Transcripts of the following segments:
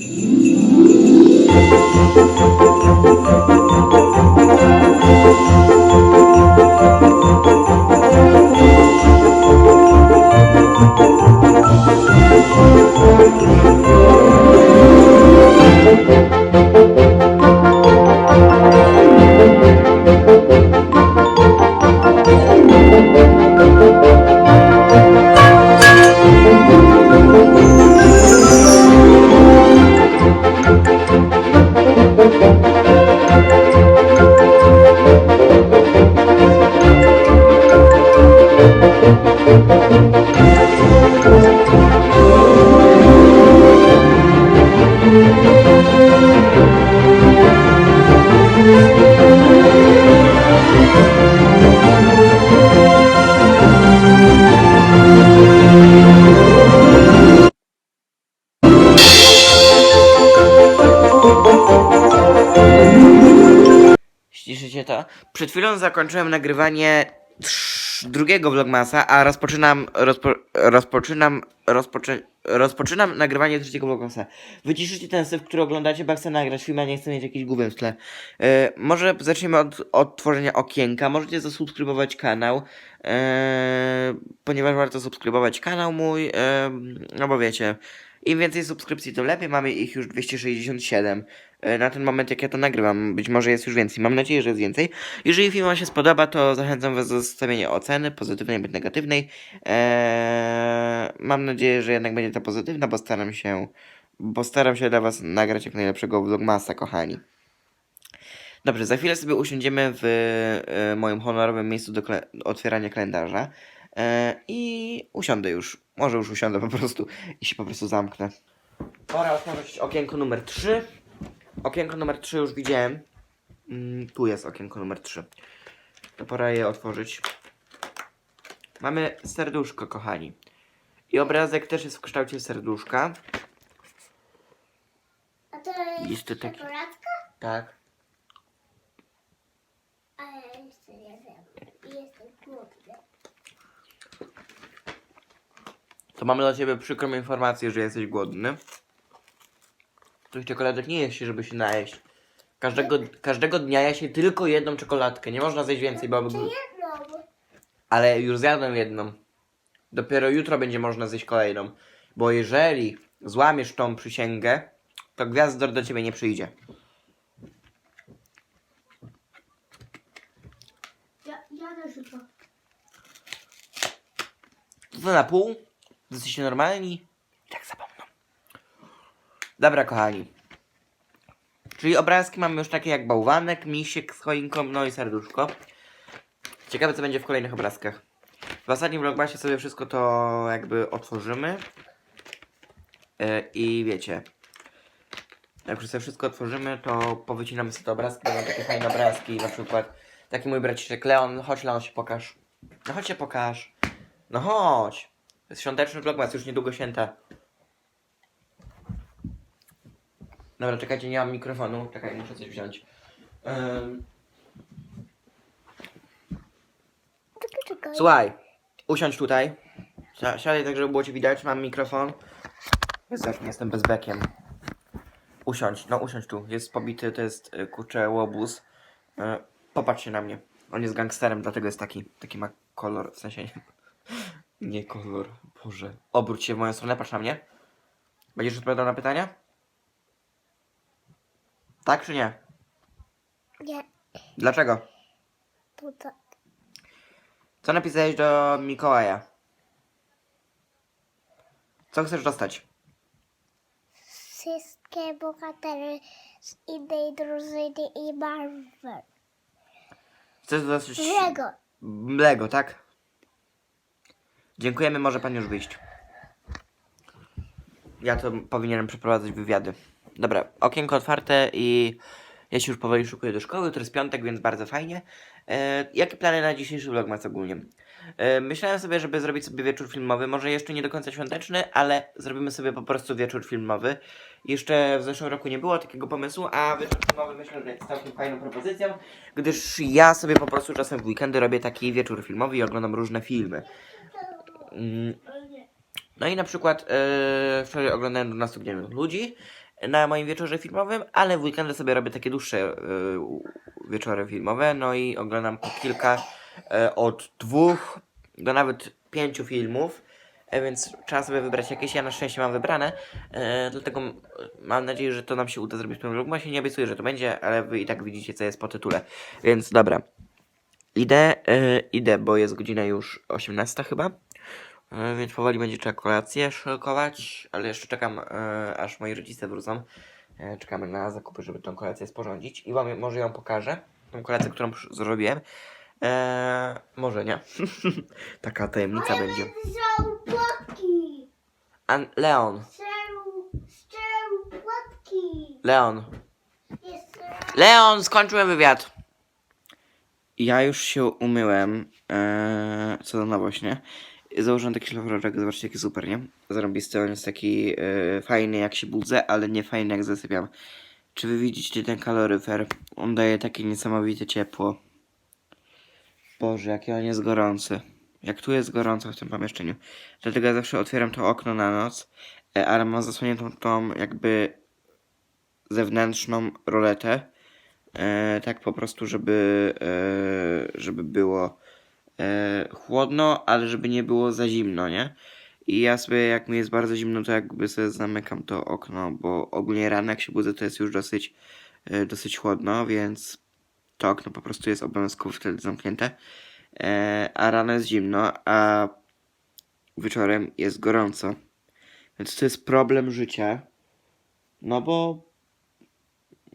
Thank you. Ściszycie to? Przed chwilą zakończyłem nagrywanie drugiego vlogmasa, a rozpoczynam, rozpo, rozpoczynam, rozpoczę, rozpoczynam nagrywanie trzeciego vlogmasa. Wyciszycie ten syf, który oglądacie, bo chcę nagrać film, a nie chcę mieć jakiś gówem w tle. E, może zaczniemy od odtworzenia okienka. Możecie zasubskrybować kanał, e, ponieważ warto subskrybować kanał mój, e, no bo wiecie, im więcej subskrypcji, tym lepiej. Mamy ich już 267 e, na ten moment, jak ja to nagrywam. Być może jest już więcej. Mam nadzieję, że jest więcej. Jeżeli film Wam się spodoba, to zachęcam Was do zostawienia oceny, pozytywnej bądź negatywnej. Eee, mam nadzieję, że jednak będzie to pozytywna, bo staram się, bo staram się dla Was nagrać jak najlepszego vlogmasa, kochani. Dobrze, za chwilę sobie usiądziemy w e, moim honorowym miejscu do kle- otwierania kalendarza. E, I usiądę już. Może już usiądę po prostu i się po prostu zamknę. Pora otworzyć okienko numer 3. Okienko numer 3 już widziałem. Mm, tu jest okienko numer 3. To pora je otworzyć. Mamy serduszko, kochani. I obrazek też jest w kształcie serduszka. A to jest Listy taki. czekoladka? Tak. A ja jeszcze nie wiem. I jestem głodny. To mamy dla Ciebie przykrą informację, że jesteś głodny. Tych czekoladek nie je się, żeby się najeść. Każdego, każdego dnia je się tylko jedną czekoladkę. Nie można zjeść więcej, bo... Czy jedną? Ale już zjadłem jedną. Dopiero jutro będzie można zjeść kolejną. Bo jeżeli złamiesz tą przysięgę, to gwiazdor do ciebie nie przyjdzie. Ja, ja też jutro. To na pół? Jesteście normalni? I tak zapomną. Dobra, kochani. Czyli obrazki mamy już takie jak bałwanek, misiek z choinką, no i serduszko. Ciekawe, co będzie w kolejnych obrazkach. W ostatnim vlogmasie sobie wszystko to jakby otworzymy. E, I wiecie. Jak już sobie wszystko otworzymy, to powycinamy sobie te obrazki. Będą takie fajne obrazki, na przykład taki mój braciszek Leon. Chodź Leon się pokaż. No chodź się pokaż. No chodź. Świąteczny vlogmas, już niedługo święta. Dobra, czekajcie, nie mam mikrofonu. Czekaj, muszę coś wziąć. Czekaj. słuchaj, usiądź tutaj. Si- Siadaj tak, żeby było ci widać, mam mikrofon. Jak jestem bezbekiem. Usiądź, no usiądź tu. Jest pobity, to jest y, kurczę łobuz. Y, popatrz się na mnie. On jest gangsterem, dlatego jest taki. Taki ma kolor, w sensie... Nie kolor, Boże. Obróć się w moją stronę, patrz na mnie. Będziesz odpowiadał na pytania? Tak czy nie? Nie, Dlaczego? tutaj. Co napisałeś do Mikołaja? Co chcesz dostać? Wszystkie bohatery z innej drużyny i Marvel. Chcesz dostać... Lego. Lego, tak? Dziękujemy, może pan już wyjść. Ja to powinienem przeprowadzać wywiady. Dobra, okienko otwarte i ja się już powoli szukuję do szkoły, to jest piątek, więc bardzo fajnie. E, jakie plany na dzisiejszy vlog masz ogólnie? E, myślałem sobie, żeby zrobić sobie wieczór filmowy, może jeszcze nie do końca świąteczny, ale zrobimy sobie po prostu wieczór filmowy. Jeszcze w zeszłym roku nie było takiego pomysłu, a wieczór filmowy myślę, że jest całkiem fajną propozycją, gdyż ja sobie po prostu czasem w weekendy robię taki wieczór filmowy i oglądam różne filmy. Mm, No i na przykład e, wczoraj oglądałem 12 gniewnych ludzi na moim wieczorze filmowym, ale w weekendy sobie robię takie dłuższe e, wieczory filmowe, no i oglądam po kilka e, od dwóch do nawet pięciu filmów, więc trzeba sobie wybrać jakieś, ja na szczęście mam wybrane, dlatego mam nadzieję, że to nam się uda zrobić w tym vlogmasie, nie obiecuję, że to będzie, ale wy i tak widzicie, co jest po tytule, więc dobra. Idę, idę, bo jest godzina już 18 chyba. E, Więc powoli będzie trzeba kolację szykować, ale jeszcze czekam, e, aż moi rodzice wrócą. E, Czekamy na zakupy, żeby tą kolację sporządzić i wam może ją pokażę. Tą kolację, którą zrobiłem. E, może nie. Taka tajemnica będzie. Są płotki. An Leon. Leon. Jest Leon, skończyłem wywiad. Ja już się umyłem. Eee, co za nowość, nie? Założyłem taki szlafroczek, zobaczcie jaki super, nie? Zarąbisty, on jest taki e, fajny jak się budzę, ale nie fajny jak zasypiam. Czy wy widzicie ten kaloryfer? On daje takie niesamowite ciepło. Boże, jaki on jest gorący. Jak tu jest gorąco w tym pomieszczeniu. Dlatego ja zawsze otwieram to okno na noc, e, ale mam zasłoniętą tą jakby zewnętrzną roletę. E, tak po prostu, żeby, e, żeby było chłodno, ale żeby nie było za zimno, nie? I ja sobie, jak mi jest bardzo zimno, to jakby sobie zamykam to okno, bo ogólnie rano jak się budzę, to jest już dosyć, e, dosyć chłodno, więc to okno po prostu jest obowiązkowo wtedy zamknięte. E, a rano jest zimno, a wieczorem jest gorąco. Więc to jest problem życia. No bo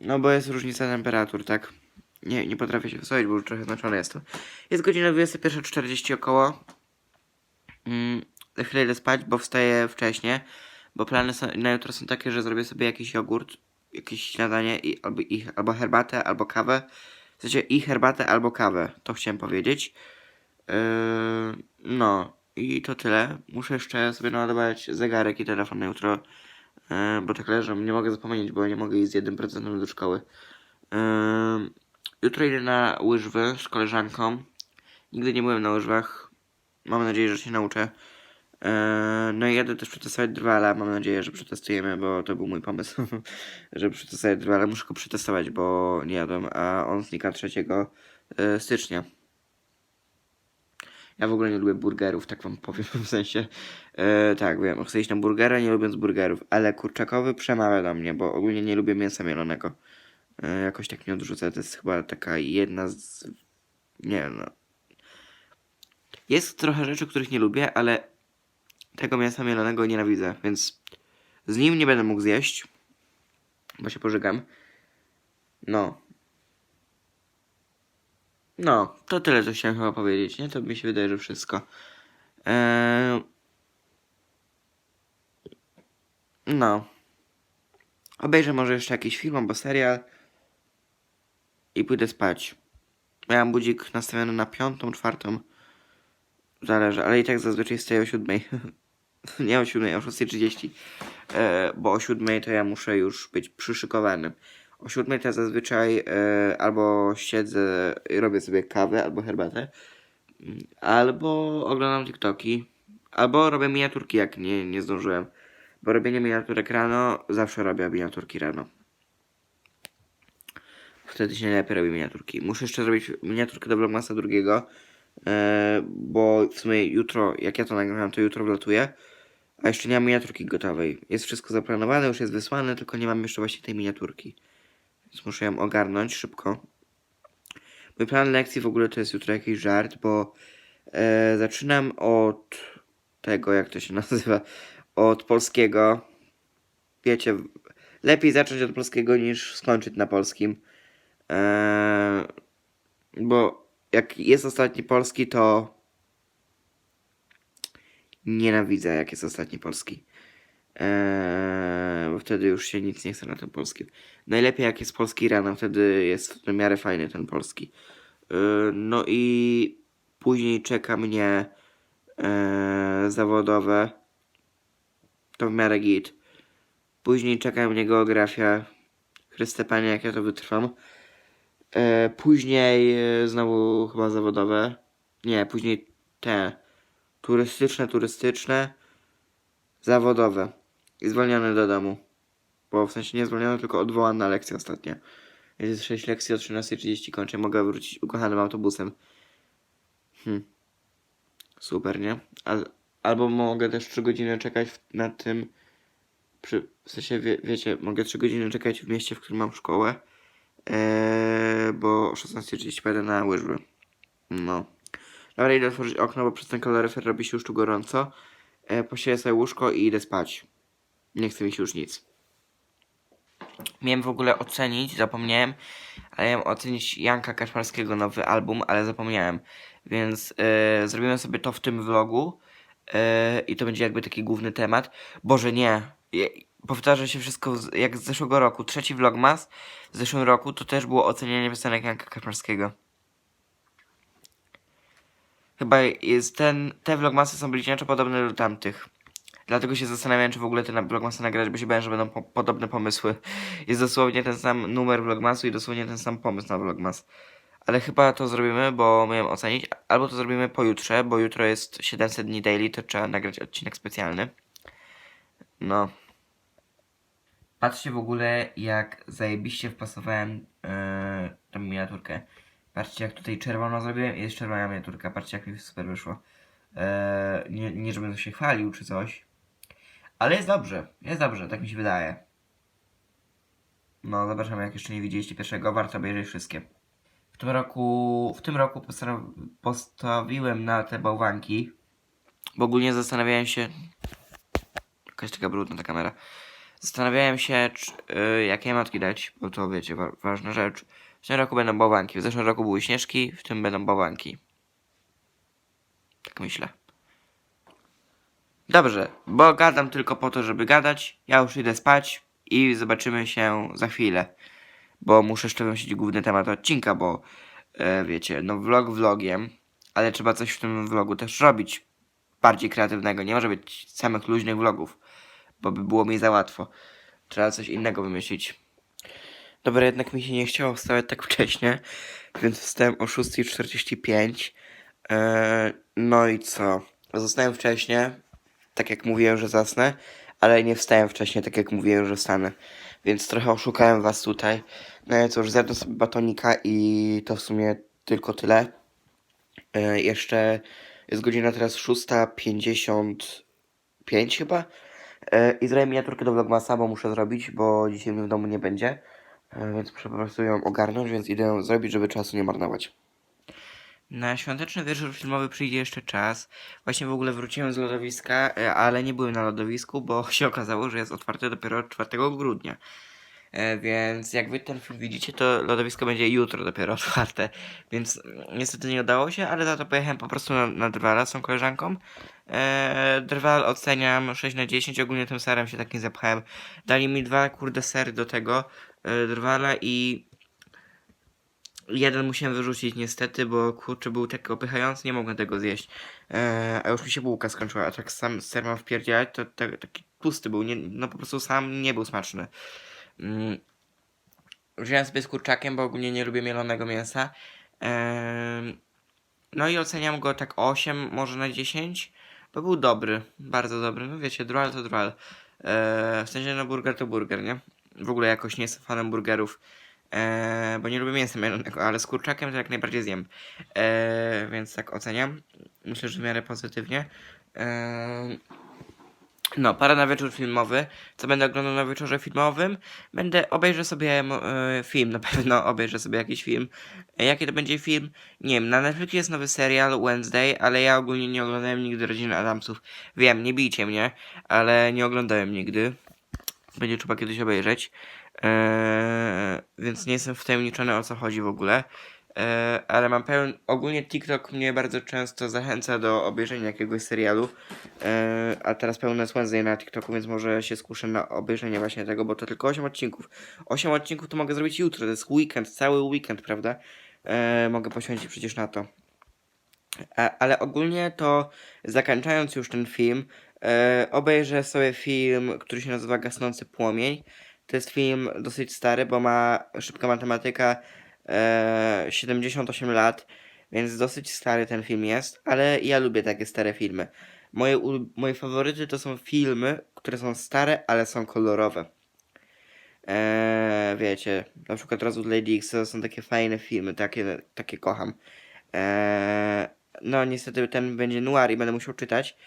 no bo jest różnica temperatur, tak? Nie, nie potrafię się wysłać, bo już trochę zmęczony jestem. Jest godzina 21.40 około. Mm, za chwilę idę spać, bo wstaję wcześnie. Bo plany są, na jutro są takie, że zrobię sobie jakiś jogurt, jakieś śniadanie, i, albo, albo herbatę, albo kawę. W sensie i herbatę, albo kawę. To chciałem powiedzieć. Yy, no. I to tyle. Muszę jeszcze sobie naładować zegarek i telefon na jutro. E, bo tak leżą, nie mogę zapomnieć, bo nie mogę iść z jednym procentem do szkoły. E, jutro idę na łyżwy z koleżanką. Nigdy nie byłem na łyżwach. Mam nadzieję, że się nauczę. E, no i jadę też przetestować drwala. Mam nadzieję, że przetestujemy, bo to był mój pomysł, żeby przetestować drwala. Muszę go przetestować, bo nie jadłem, a on znika 3 e, stycznia. Ja w ogóle nie lubię burgerów, tak wam powiem, w sensie, e, tak wiem, chcę iść na burgera, nie lubiąc burgerów, ale kurczakowy przemawia do mnie, bo ogólnie nie lubię mięsa mielonego. E, jakoś tak nie odrzucę, to jest chyba taka jedna z, nie wiem, no. Jest trochę rzeczy, których nie lubię, ale tego mięsa mielonego nienawidzę, więc z nim nie będę mógł zjeść, bo się pożygam. No. No, to tyle, co chciałem chyba powiedzieć, nie? To mi się wydaje, że wszystko. Eee... No. Obejrzę może jeszcze jakiś film albo serial i pójdę spać. Miałem budzik nastawiony na piątą, czwartą. Zależy, ale i tak zazwyczaj wstaję o siódmej. Nie o siódmej, o 6.30. E, bo o siódmej to ja muszę już być przyszykowany. O siódmej to ja zazwyczaj e, albo siedzę i robię sobie kawę albo herbatę, albo oglądam TikToki, albo robię miniaturki, jak nie, nie zdążyłem. Bo robienie miniaturek rano, zawsze robię miniaturki rano. Wtedy się najlepiej robi miniaturki. Muszę jeszcze zrobić miniaturkę do Vlogmasa drugiego, e, bo w sumie jutro, jak ja to nagrywam, to jutro wlatuje. A jeszcze nie mam miniaturki gotowej. Jest wszystko zaplanowane, już jest wysłane, tylko nie mam jeszcze właśnie tej miniaturki. Więc muszę ją ogarnąć szybko. Mój plan lekcji w ogóle to jest jutro jakiś żart, bo e, zaczynam od tego, jak to się nazywa, od polskiego. Wiecie, lepiej zacząć od polskiego niż skończyć na polskim. E, bo jak jest ostatni polski, to nienawidzę, jak jest ostatni polski. Eee, bo wtedy już się nic nie chce na tym polskim. Najlepiej jak jest polski rano, wtedy jest w miarę fajny ten polski. Eee, no i później czeka mnie eee, zawodowe. To w miarę git. Później czeka mnie geografia. Chryste Panie, jak ja to wytrwam. Eee, później e, znowu chyba zawodowe. Nie, później te turystyczne, turystyczne. zawodowe i zwolniony do domu. Bo w sensie nie zwolniony, tylko odwołany na lekcję ostatnio. Jest 6 lekcji o 13.30 kończę, mogę wrócić ukochanym autobusem. Hm. Super, nie? Al, albo mogę też 3 godziny czekać na tym. Przy, w sensie, wie, wiecie, mogę 3 godziny czekać w mieście, w którym mam szkołę. Eee, bo o 16.30 pojadę na łyżwy. No. Dobra, idę otworzyć okno, bo przez ten kaloryfer robi się już tu gorąco. E, posieję sobie łóżko i idę spać. Nie chce mi się już nic. Miałem w ogóle ocenić, zapomniałem, ale miałem ocenić Janka Kaczmarskiego nowy album, ale zapomniałem. Więc e, zrobimy sobie to w tym vlogu e, i to będzie jakby taki główny temat. Boże, nie. Powtarza się wszystko z, jak z zeszłego roku. Trzeci vlogmas w zeszłym roku to też było ocenianie piosenek Janka Kaczmarskiego. Chyba jest ten, te vlogmasy są bliźniaczo podobne do tamtych. Dlatego się zastanawiałem, czy w ogóle te vlogmasy nagrać, bo się bałem, że będą po podobne pomysły. Jest dosłownie ten sam numer vlogmasu i dosłownie ten sam pomysł na vlogmas. Ale chyba to zrobimy, bo miałem ocenić. Albo to zrobimy pojutrze, bo jutro jest 700 dni daily, to trzeba nagrać odcinek specjalny. No. Patrzcie w ogóle, jak zajebiście wpasowałem yy, tą miniaturkę. Patrzcie, jak tutaj czerwono zrobiłem i jest czerwona miniaturka. Patrzcie, jak mi super wyszło. Eee, nie, nie, żebym się chwalił czy coś. Ale jest dobrze, jest dobrze, tak mi się wydaje. No, zobaczymy, jak jeszcze nie widzieliście pierwszego, warto obejrzeć wszystkie. W tym roku, w tym roku postawiłem na te bałwanki, bo ogólnie zastanawiałem się... Jakaś taka brudna ta kamera. Zastanawiałem się, czy, y, jakie matki dać, bo to wiecie, wa- ważna rzecz. W tym roku będą bałwanki, w zeszłym roku były śnieżki, w tym będą bałwanki. Tak myślę. Dobrze, bo gadam tylko po to, żeby gadać. Ja już idę spać i zobaczymy się za chwilę. Bo muszę jeszcze wymyślić główny temat odcinka, bo e, wiecie, no vlog vlogiem, ale trzeba coś w tym vlogu też robić. Bardziej kreatywnego. Nie może być samych luźnych vlogów, bo by było mi za łatwo. Trzeba coś innego wymyślić. Dobra, jednak mi się nie chciało wstawać tak wcześnie, więc wstałem o 6.45. Eee, no i co? Zostałem wcześniej, tak jak mówiłem, że zasnę, ale nie wstałem wcześniej, tak jak mówiłem, że wstanę. Więc trochę oszukałem was tutaj. No i cóż, zjadłem sobie batonika i to w sumie tylko tyle. E, jeszcze jest godzina teraz 6.55 chyba. E, I zrobię miniaturkę do vlogmasa, bo muszę zrobić, bo dzisiaj mnie w domu nie będzie. E, więc muszę po prostu ją ogarnąć, więc idę ją zrobić, żeby czasu nie marnować. Na świąteczny wieczór filmowy przyjdzie jeszcze czas. Właśnie w ogóle wróciłem z lodowiska, e, ale nie byłem na lodowisku, bo się okazało, że jest otwarte dopiero 4 grudnia. Więc jak wy ten film widzicie, to lodowisko będzie jutro dopiero otwarte. Więc niestety nie udało się, ale za to pojechałem po prostu na, na Drwala z tą koleżanką. E, Drwal oceniam 6 na 10, ogólnie tym serem się tak nie zapchałem. Dali mi dwa kurde sery do tego e, Drwala i jeden musiałem wyrzucić niestety, bo kurczę był tak opychający, nie mogłem tego zjeść. E, a już mi się bułka skończyła, a tak sam ser mam wpierdzielać, to, to taki pusty był, nie, no po prostu sam nie był smaczny. Mm. Wziąłem sobie z kurczakiem, bo ogólnie nie lubię mielonego mięsa. No i oceniam go tak 8, może na 10. Bo był dobry, bardzo dobry. No wiecie, drual to drual. E, w sensie, no burger to burger, nie? W ogóle jakoś nie jestem fanem burgerów. E, bo nie lubię mięsa mielonego, ale z kurczakiem to jak najbardziej zjem. E, więc tak oceniam. Myślę, że w miarę pozytywnie. E, no, para na wieczór filmowy. Co będę oglądał na wieczorze filmowym? Będę, obejrzę sobie e, film, na pewno obejrzę sobie jakiś film. E, jaki to będzie film? Nie wiem, na Netflixie jest nowy serial Wednesday, ale ja ogólnie nie oglądałem nigdy Rodziny Adamsów. Wiem, nie bijcie mnie, ale nie oglądałem nigdy. Będzie trzeba kiedyś obejrzeć. E, więc nie jestem wtajemniczony o co chodzi w ogóle. E, ale mam pełen. Ogólnie TikTok mnie bardzo często zachęca do obejrzenia jakiegoś serialu. E, a teraz pełne Wednesday na TikToku, więc może się skuszę na obejrzenie właśnie tego, bo to tylko 8 odcinków. 8 odcinków to mogę zrobić jutro, to jest weekend, cały weekend, prawda? E, mogę poświęcić przecież na to. Ale ogólnie to zakończając już ten film, obejrzę sobie film, który się nazywa Gasnący Płomień. To jest film dosyć stary, bo ma szybka matematyka e, 78 lat, więc dosyć stary ten film jest, ale ja lubię takie stare filmy, Moje, moje faworyty to są filmy, które są stare, ale są kolorowe. Eee, wiecie, na przykład Rozwód Lady X to są takie fajne filmy, takie, takie kocham. Eee, no niestety ten będzie noir i będę musiał czytać.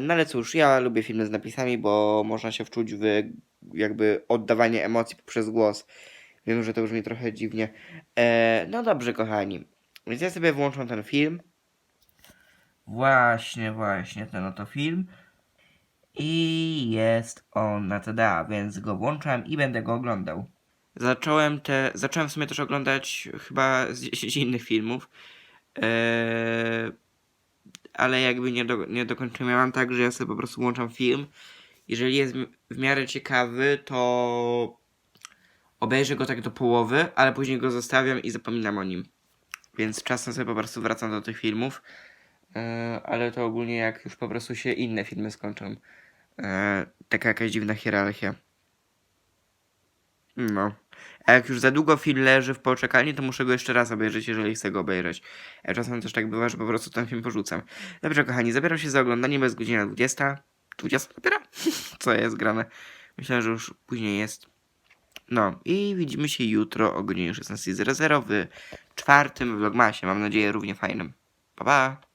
No ale cóż, ja lubię filmy z napisami, bo można się wczuć w jakby oddawanie emocji poprzez głos. Wiem, że to brzmi trochę dziwnie. Eee, no dobrze, kochani. Więc ja sobie włączam ten film. Właśnie, właśnie, ten oto film. I jest on na TDA, więc go włączam i będę go oglądał. Zacząłem te. Zacząłem w sumie też oglądać chyba z 10 innych filmów. Eee, ale jakby nie, do, nie dokończyłem. Ja mam tak, że ja sobie po prostu włączam film. Jeżeli jest w miarę ciekawy, to obejrzę go tak do połowy, ale później go zostawiam i zapominam o nim. Więc czasem sobie po prostu wracam do tych filmów. E, ale to ogólnie jak już po prostu się inne filmy skończą. E, taka jakaś dziwna hierarchia. No. A jak już za długo film leży w poczekalni, to muszę go jeszcze raz obejrzeć, jeżeli chcę go obejrzeć. A czasem też tak bywa, że po prostu ten film porzucam. Dobrze, kochani, zabieram się za oglądanie, bez godzina 20. 20 dopiero? Co jest grane? Myślę, że już później jest. No i widzimy się jutro o godzinie 16.00 w czwartym vlogmasie. Mam nadzieję równie fajnym. Pa pa!